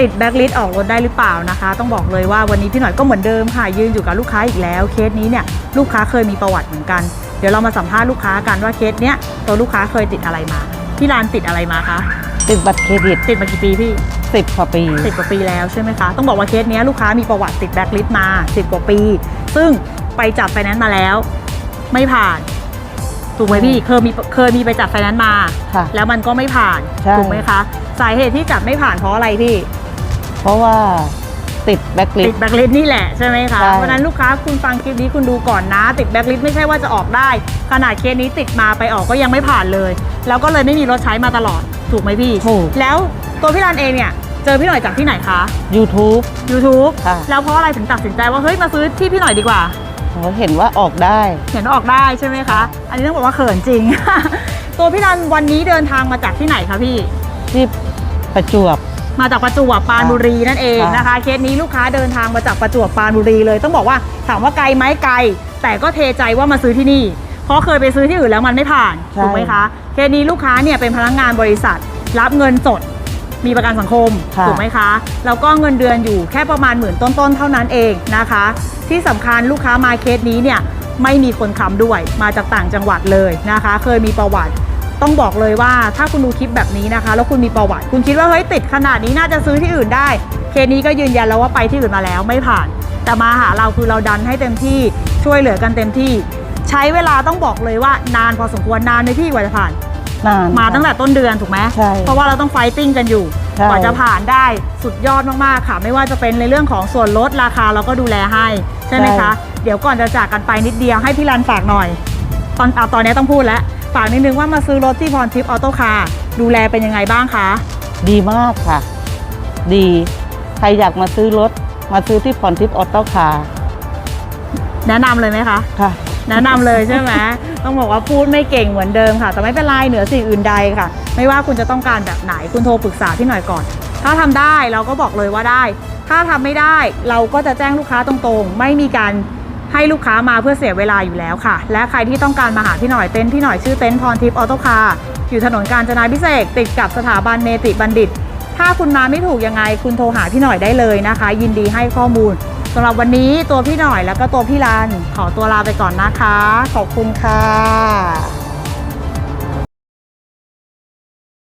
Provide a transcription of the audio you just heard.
ติดแบ็คลิสต์ออกรถได้หรือเปล่านะคะ ต้องบอกเลยว่าวันนี้พี่หน่อยก็เหมือนเดิมค่ะ ยืนอยู่กับลูกค้าอีกแล้ว เคสนี้เนี่ยลูกค้าเคยมีประวัติเหมือนกัน เดี๋ยวเรามาสัมภาษณ์ลูกค้ากันว่าเคสเนี้ยตัวลูกค้าเคยติดอะไรมา พี่รานติดอะไรมาคะติดบัตรเครดิตติดมากี่ปีพี่สิบกว่าปีสิบกว่าปีแล้วใช่ไหมคะ ต้องบอกว่าเคสเนี้ยลูกค้ามีประวัติติดแบ็คลิสต์มา10กว่าปี ซึ่งไปจับไฟแนนซ์มาแล้ว ไม่ผ่านถูกไหมพี่เคยมีเคยมีไปจับไฟแนนซ์มาค่ะแล้วมันก็ไม่ผ่านใช่ถูกไหมคะ สาเหตุที่จับไม่ผ่านเพราะอะไรพี่เพ ราะว่าติดแบ็คลิติส ดแบ็คลิสต์นี่แหละใช่ไหมคะใช่ เพราะฉะนั้นลูกค้าคุณฟังคลิปนี้คุณดูก่อนนะ ติดแบ็คลิสต์ไม่ใช่ว่าจะออกได้ ขนาดเคสนี้ติดมาไปออกก็ยังไม่ผ่านเลย แล้วก็เลยไม่มีรถใช้มาตลอดถูกไหมพี่ ถูก แล้วตัวพี่รันเองเนี่ยเจอพี่หน่อยจากที่ไหนคะ YouTube YouTube ค่ะ แล้วเพราะอะไรถึงตัดสินใจว่าเฮ้ยมาซื้อที่พี่หน่อยดีกว่า เขาเห็นว่าออกได้เห็นว่าออกได้ใช่ไหมคะ อันนี้ต้องบอกว่าเขินจริง ตัวพี่รันวันนี้เดินทางมาจากที่ไหนคะพี่ ที่ประจวบ มาจากประจวบปรานบุรีนั่นเองค่ะนะคะ เคสนี้ลูกค้าเดินทางมาจากประจวบปรานบุรีเลย ต้องบอกว่าถามว่าไกลไหมไกล แต่ก็เทใจว่ามาซื้อที่นี่ เพราะเคยไปซื้อที่อื่นแล้วมันไม่ผ่านใช่ถูกไหมคะเคสนี้ลูกค้าเนี่ยเป็นพนักงานบริษัท รับเงินสดมีประกันสังคมค่ะถูกไหมคะแล้วก็เงินเดือนอยู่แค่ประมาณหมื่นต้นๆเท่านั้นเองนะคะ ที่สำคัญลูกค้ามาเคสนี้เนี่ยไม่มีคนค้ำด้วยมาจากต่างจังหวัดเลยนะคะ เคยมีประวัติ ต้องบอกเลยว่าถ้าคุณดูคลิปแบบนี้นะคะ แล้วคุณมีประวัติ คุณคิดว่าเฮ้ยติดขนาดนี้น่าจะซื้อที่อื่นได้ เคสนี้ก็ยืนยันแล้วว่าไปที่อื่นมาแล้วไม่ผ่าน แต่มาหาเราคือเราดันให้เต็มที่ช่วยเหลือกันเต็มที่ ใช้เวลาต้องบอกเลยว่านานพอสมควรนานในที่กว่าจะผ่าน นานมาตั้งแต่ต้นเดือนถูกไหมใช่เพราะว่าเราต้องไฟติ้งกันอยู่ใช่กว่าจะผ่านได้สุดยอดมากๆค่ะ ไม่ว่าจะเป็นในเรื่องของส่วนลดราคาเราก็ดูแลให้ใช่ไหมคะ เดี๋ยวก่อนจะจากกันไปนิดเดียวให้พี่รันฝากหน่อย ตอนเอาตอนนี้ต้องพูดแล้ว ฝากนิดนึงว่ามาซื้อรถที่พรทิพย์ออโต้คาร์ดูแลเป็นยังไงบ้างคะ ดีมากค่ะ ดี ใครอยากมาซื้อรถ มาซื้อที่พรทิพย์ออโต้คาร์แนะนำเลยไหมคะ ค่ะ แนะนำเลยใช่ไหม ต้องบอกว่าพูดไม่เก่งเหมือนเดิมค่ะ แต่ไม่เป็นไรเหนือสิ่งอื่นใดค่ะ ไม่ว่าคุณจะต้องการแบบไหนคุณโทรปรึกษาพี่หน่อยก่อน ถ้าทำได้เราก็บอกเลยว่าได้ ถ้าทำไม่ได้เราก็จะแจ้งลูกค้าตรงๆ ไม่มีการ ให้ลูกค้ามาเพื่อเสียเวลาอยู่แล้วค่ะ และใครที่ต้องการมาหาพี่หน่อยเต็นท์พี่หน่อยชื่อเต็นท์พรทิพย์ออโต้คาร์อยู่ถนนกาญจนาพิเศษติดกับสถาบันเนติบัณฑิต ถ้าคุณมาไม่ถูกยังไงคุณโทรหาพี่หน่อยได้เลยนะคะ ยินดีให้ข้อมูลสำหรับวันนี้ตัวพี่หน่อยแล้วก็ตัวพี่รันขอตัวลาไปก่อนนะคะ ขอบคุณค่ะ